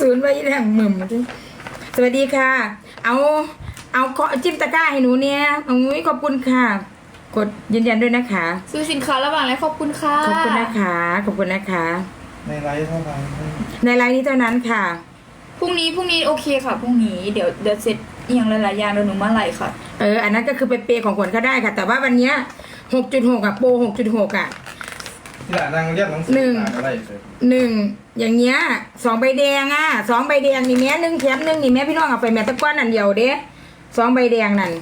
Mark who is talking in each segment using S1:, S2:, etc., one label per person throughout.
S1: ศูนย์ไว้แห่งหมึมสวัสดีค่ะ เอาเอาขอจิ้มตะกร้าให้หนูเนี่ยอุ้ยขอบคุณค่ะ กดยืนยันด้วยนะคะ
S2: ซื้อสินค้าระหว่างแล้วขอบคุณค่ะ
S1: ขอบคุณนะคะ ขอบคุณนะคะ
S3: ในไลฟ์เท่าไหร่
S1: ในไลน์นี้เท่านั้นค่ะ
S2: พรุ่งนี้พรุ่งนี้โอเคค่ะพรุ่งนี้เดี๋ยวเดี๋ยวเสร็จอหย่างหลายๆอย่างเดี๋ยวหนูมาไล่ค่ะ
S1: เอออันนั้นก็คือไปเปย์ของขวัญก็ได้ค่ะ แต่ว่าวันเนี้ยหกจุดหกอะโปรหกจุดหกอะ
S3: ที่หลานนั่งเรียกหนังสื
S1: หนึ่ง
S3: อ่านอะไรเลย
S1: หนึ่งอย่างเงี้ยสองใบแดงอะสองใบแดงนี่แม่หนึ่งแถมหนึ่งนี่แม่พี่น้องเอาไปแม่ตะก้อนอันเดียวเด้สองใบแดงนั่น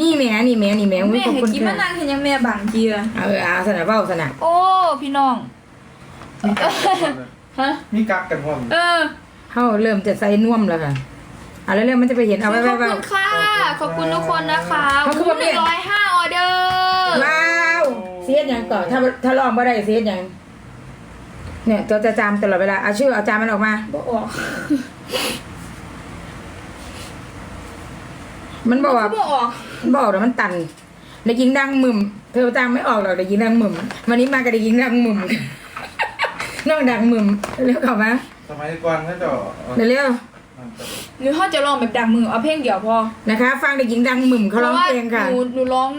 S1: นี่แม่นี่แม่นี่แม่อุ๊ย
S2: แม่
S1: ขอบ
S2: เห็น
S1: คุณ
S2: กินมา
S1: ค่ะ
S2: นานเห็นยังแม่บางเกียร์
S1: เออเอาสนะเบ้าสนะ
S2: โอ้พี่น้องฮะ
S3: มีกักกันว่า
S2: เออ
S1: เข้าเริ่มจะใส่น่วมแล้วค่ะเอาแล้วเริ่มมันจะไปเห็นเอาไว้
S2: ข
S1: ไว้
S2: อบ
S1: ไว้
S2: คุณค่ะขอบคุณทุกคนนะคะ
S1: เขาคือ
S2: ห
S1: ว่าเปลี่
S2: นึ่
S1: ยน
S2: งร้อยห้าออเดอร์
S1: ว้าวเสียดยังต่อถ้าถ้าลองบ่ได้เสียดยังเนี่ยจะจะจามตลอดเวลาเอาชื่อเอาจามมันออกมา
S2: บอกออก
S1: มันบอกว่า
S2: บอกออก
S1: มันบอกแต่มันตันเด็กหญิงดังมึมเธอจามไม่ออกหรอกเด็กหญิงดังมึมวันนี้มากับเด็กหญิงดังมึมน้องดังมึมเร็วเข้ามา
S3: สมัยก่อนเขาจะ
S1: เร็ว
S2: หรือเขาจะลองแบบดังมือเอาเพลงเดียวพอ
S1: ๆนะคะ ฟังเด็กหญิงดังมึมเขาร้องเพลงค่ะ
S2: พราะว่าหนูหนูร้อง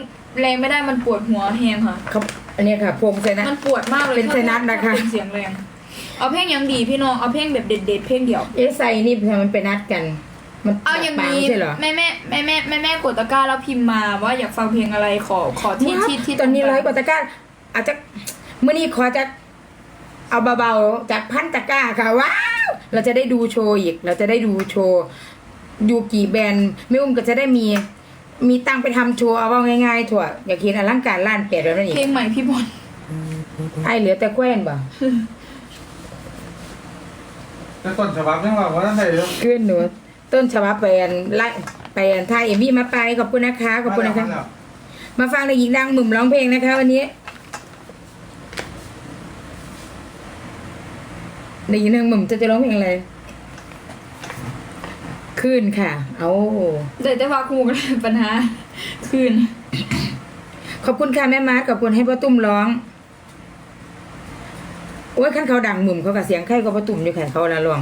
S2: แรงไม่ได้มันปวดหัวแฮงค่ะ
S1: เขาอันนี้ค่ะพงใส่นะ
S2: มันปวดมากเลย
S1: เป็นไซนัสนะคะ
S2: ถ้าเป็นเสียงแรงเอาเพลงยังดีพี่น้องเอาเพลงแบบเด็ดๆเพลงเดียว
S1: เอ๊ะใส่นี่ทำไมมันไปนัดกัน มัน
S2: เอาอย่าง
S1: ปาก
S2: นี้
S1: ไม่ใช่เหรอ
S2: แม่แม่แม่แม่แม่แม่กดตะกร้าแล้วพิมพ์มาว่าอยากฟังเพลงอะไรขอขอที่
S1: ว้าว
S2: ที่ที่
S1: ตอนนี้ร้อยกว่าตะกร้าอาจจะเมื่อนี้ขอจะเอาเบาๆจากพันตะกร้าค่ะว้าวเราจะได้ดูโชว์อีก เราจะได้ดูโชว์ดูกี่แบรนด์ไม่อุ้มก็จะได้มี มีตังค์ไปทำโชว์เอาว่าง่ายๆถั่วอยากเห็นอลังการล้านเปียดแล้วนั่นอีก
S2: เพลงใหม่พี่บอล
S1: ไอเหลือแต่แคว้นบ่
S3: แต่ต้นฉบับยังว่าว่านั่นได้เลย
S1: ขึ้นหนูต้นฉบับแปลนไล่แปลนไทยเอมี่มาไปขอบคุณนะคะขอบคุณนะคะ มาฟังในหญิงดังหมึมร้องเพลงนะคะวันนี้ในหญิงดังหมึมจะจะร้องเพลงอะไร ขึ้นค่ะ เอา
S2: เดี๋ยวจะว่าครูกันปัญหาคืน
S1: ขอบคุณค่ะแม่มาร์ทขอบคุณให้พ่อตุ้มร้อง โอ้ยขั้นเขาดังหมึมเขากับเสียงไข่ก็พ่อตุ้มอยู่ค่ะเขาละร้อง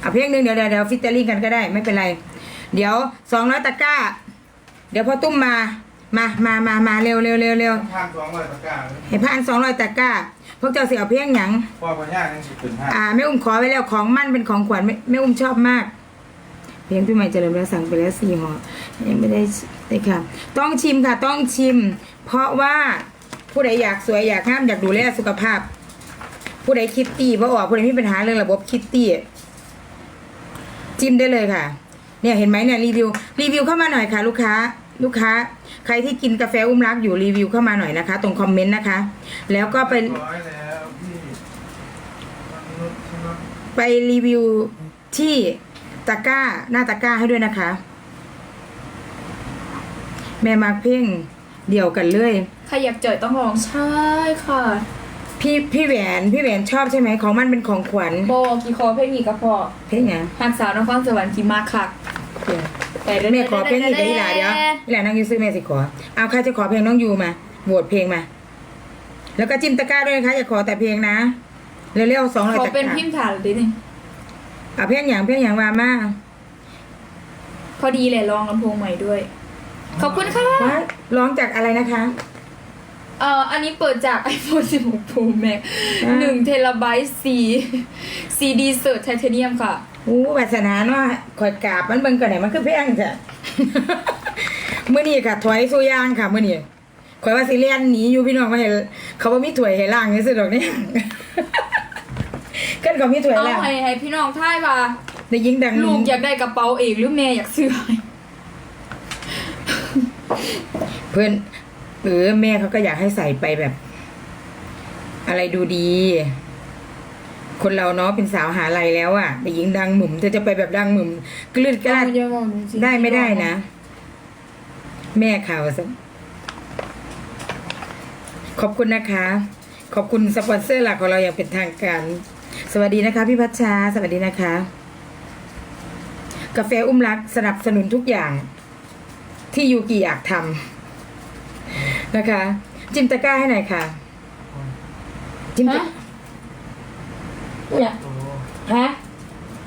S1: เอาเพลงหนึ่งเดี๋ยวเดี๋ยวเดี๋ยวฟิตเตอรี่กันก็ได้ไม่เป็นไร เดี๋ยวสองร้อยตะกร้า เดี๋ยวพ่อตุ้มมา มามามามาเร็วเร็วเร็วเร็ว
S3: พันสองร้อยตะกร้า
S1: ให้ผ่านสองร้อยตะกร้าพวกเจ้าเสียเพลงหยัง
S3: พ่อปัญญายังสิบเป็นห้า
S1: อ่าแม่อุ้มขอไว้แล้วของมั่นเป็นของขวัญแม่แม่อุ้มชอบมาก เพลงพี่ใหม่เจริญแล้วสั่งไปแล้วสี่ห่อยังไม่ได้เลยค่ะ ต้องชิมค่ะ ต้องชิม เพราะว่าผู้ใดอยากสวยอยากงามอยากดูแลสุขภาพ ผู้ใดคิดตี้เพราะออกผู้ใดมีปัญหาเรื่องระบบคิดตี้จิ้มได้เลยค่ะ เนี่ยเห็นไหมเนี่ยรีวิว รีวิวเข้ามาหน่อยค่ะ ลูกค้า ลูกค้า ใครที่กินกาแฟอุ้มรักอยู่รีวิวเข้ามาหน่อยนะคะ ตรงคอมเมนต์นะคะ แล้วก็ไป
S3: ร้อยแล้วพี่มนุษย์ใช่ไหม
S1: ไปรีวิวที่ ตะกร้า หน้าตะกร้าให้ด้วยนะคะ แม่มาร์คเพ่งเดี่ยวกันเลย
S2: ใครอยากเจอต้องลองใช่ค่ะ
S1: พี่พี่แหวนพี่แหวนชอบใช่ไหมของมันเป็นของขวัญ
S2: โบกี่คอเพลงอีกก็พอ
S1: เพ่งไง
S2: หักสาวนครสวรรค์กี่มากค่ะแต่เดี๋ยว
S1: แม่ขอเพลงอีกกับอีหลาเดี๋ยวอีหลานั่งอยูซื้อแม่สิขอเอาใครจะขอเพลงน้องยูมาโหวตเพลงมาแล้วก็จิ้มตะกร้าด้วยนะคะอย่าขอแต่เพลงนะเร็วๆสองร้อย
S2: ขอ
S1: ตะก
S2: เป็น
S1: ร้า
S2: พิมพ์ถ่ายดิหนึ่ง
S1: เอาเพลงอย่างเพลงอย่างมามา
S2: พอดีเลยลองลำโพงใหม่ด้วย ขอบคุณค่ะ
S1: ว่าร้องจากอะไรนะคะ
S2: เอ่ออันนี้เปิดจาก iPhone 16 Pro Max
S1: อ่า
S2: หนึ่งเทราไบต์ซีซีดีเซิร์ตไทเทเนียมค่ะ
S1: อู้วาสนาเนาะข่อยกราบมันเบิ่งกันไหนมันคือแพงจ้ะมื้อนี้ค่ะถอยสู้ยางค่ะมื้อนี้ข่อยว่าสิเลียนหนีอยู่พี่น้องมาเห็นเขาบ่มีถ้วยให้ล้างนี่สิดอกนี่ ขึ้นเขามีถ้วย
S2: เอา
S1: ล้าง
S2: ให้ให้พี่น้องท่ายว่า
S1: ได้ยิงดัง
S2: ลูกอยากได้กระเป๋าเองหรือแม่อยากซื้อให้
S1: เพื่อนเออแม่เขาก็อยากให้ใส่ไปแบบ อะไรดูดี คนเราเนาะเป็นสาวหาลัยแล้วอะได้ยิงดังหมุมเธอจะไปแบบดังหมุมกลืดกลาด
S2: เอาอย่าบอกจริงๆ
S1: ได้ไม่ได้นะ แม่ข่าวซะขอบคุณนะคะ ขอบคุณสปอนเซอร์หลักของเราอย่างเป็นทางการ สวัสดีนะคะ พี่พัชชา สวัสดีนะคะ กาแฟอุ้มรักสนับสนุนทุกอย่าง ที่ยูกิอยากทำนะคะ จิมตะกร้าให้หน่อยค่ะ จิมตะ
S2: ฮะเนี่ย
S3: โอ้โห
S1: ฮะ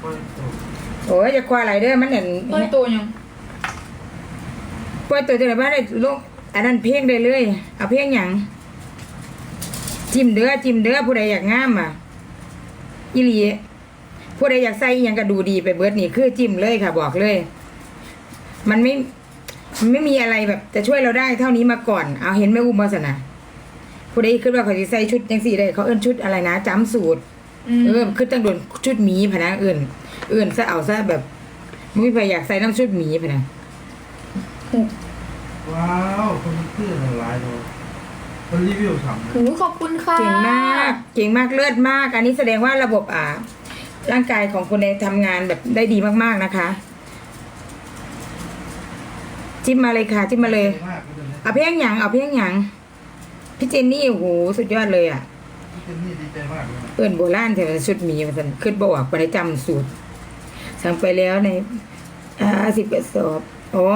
S3: โอ้ยโต
S1: โอ้ยอย่าคว้าไหลเด้อมันเนี่ย
S2: ต้นตัวยัง
S1: ปล่อยตัวจะไหนบ้านได้ลงอันนั้นเพียงได้เลย เอาเพียงหยังจิ้มเด้อจิ้มเด้อผู้ใดอยากงามอะ อีหลีผู้ใดอยากใส่อิหยังก็ดูดีไปเบิดนี่คือจิ้มเลยค่ะ บอกเลย มันไม่มันไม่มีอะไรแบบ จะช่วยเราได้เท่านี้มาก่อน เอาเห็นไหมอุ้มบอสนะผู้ใดคิดว่าเขาจะใส่ชุดยังสี่ได้เขาเอิ้นชุดอะไรนะจำสูตร
S2: ม
S1: เออคือตั้งโดนชุดหมีพะนะเอื่น เอื่นซะเอาซะแบบมุ้ยไปอยากใส่น้ำชุดหมีพะนะ
S3: ว้าวคนเพื่อนหลายเลย คนรีวิวฉ่ำเลย
S2: หูขอบคุณค่ะ
S1: เก่งมาก เก่งมากเลือดมาก อันนี้แสดงว่าระบบอ่า ร่างกายของคุณในทำงานแบบได้ดีมากๆนะคะ จิ้มมาเลยค่ะจิ้มมาเลย
S3: มากเลยนะ
S1: เอาเพียงหยังเอาเพียงหยังพี่เจนนี่โอ้โหสุดยอดเลยอะ
S3: พี่เจนนี่ดีใจมากเลยนะ
S1: เอินโบราณแต่ละชุดหมีมันขึ้นบออกไปได้จำสูตร สั่งไปแล้วในอ่าสิบกระสอบอ๋อ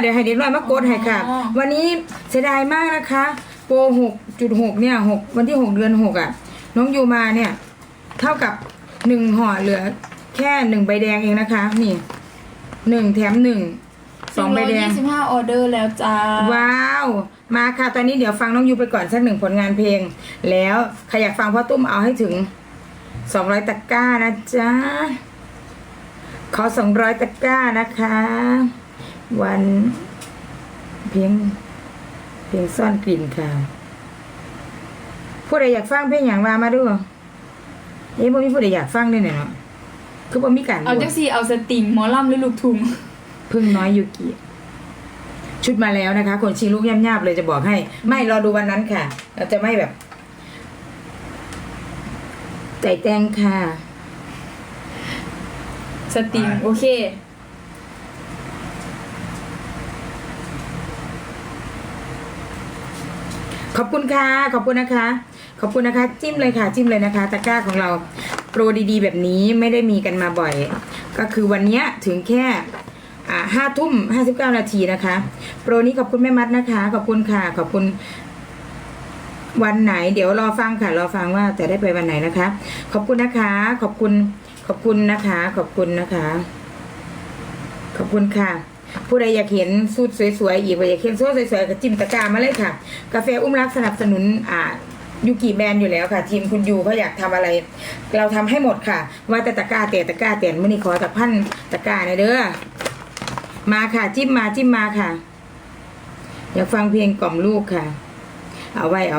S1: เดี๋ยวให้เด็กน้อยมากดให้ค่ะวันนี้เสียดายมากนะคะโปรหกจุดหกเนี่ยหกวันที่หกเดือนหกอะ น้องยูมาเนี่ย เท่ากับหนึ่งห่อเหลือ แค่หนึ่งใบแดงเองนะคะ นี่หนึ่งแถมหนึ่งสองใบแดง
S2: ยี่สิบห้าออเดอร์แล้วจ้า
S1: ว้าว มาค่ะ ตอนนี้เดี๋ยวฟังน้องยูไปก่อนสักหนึ่งผลงานเพลง แล้วใครอยากฟังพ่อตุ้มเอาให้ถึงสองร้อยตะกร้านะจ๊ะ ขอสองร้อยตะกร้านะคะ วันเพลง เพลงซ่อนกลิ่นค่ะ ผู้ใดอยากฟังเพลงอย่างว่ามาดูเอ๊ะบ่มีผู้ใดอยากฟังด้วยเนี่ยเนาะคือบ่มีการ
S2: เอาจังสีเอาสติงหมอลำหรือลูกทุ่ง
S1: พึ่งน้อยยูกิชุดมาแล้วนะคะ คนชิงลูกย่ำๆเลยจะบอกให้ ไม่รอดูวันนั้นค่ะ เราจะไม่แบบใจแตงค่ะ
S2: สติงโอเค
S1: ขอบคุณค่ะ ขอบคุณนะคะ ขอบคุณนะคะ จิ้มเลยค่ะ จิ้มเลยนะคะ ตะกร้าของเราโปรดีๆ แบบนี้ไม่ได้มีกันมาบ่อย ก็คือวันเนี้ยถึงแค่ห้าทุ่มห้าสิบเก้านาทีนะคะ โปรนี้ขอบคุณแม่มัดนะคะ ขอบคุณค่ะ ขอบคุณ วันไหน เดี๋ยวรอฟังค่ะ รอฟังว่าจะได้ไปวันไหนนะคะ ขอบคุณนะคะ ขอบคุณ ขอบคุณนะคะ ขอบคุณนะคะ ขอบคุณค่ะ ผู้ใดอยากเห็นสูตรสวยๆอีกอยากเห็นสูตรสวยๆก็จิ้มตะกร้ามาเลยค่ะ กาแฟอุ้มรักสนับสนุนอ่ายูกิแบรนด์อยู่แล้วค่ะ ทีมคุณยูเขาอยากทำอะไร เราทำให้หมดค่ะ ว่าแต่ตะกร้าแต่ตะกร้าแต่มื่อนี้ขอตะพันตะกร้าในอยเด้อมาค่ะ จิ้มมาจิ้มมาค่ะ อยากฟังเพลงกล่อมลูกค่ะ เอาไว้เอาไว้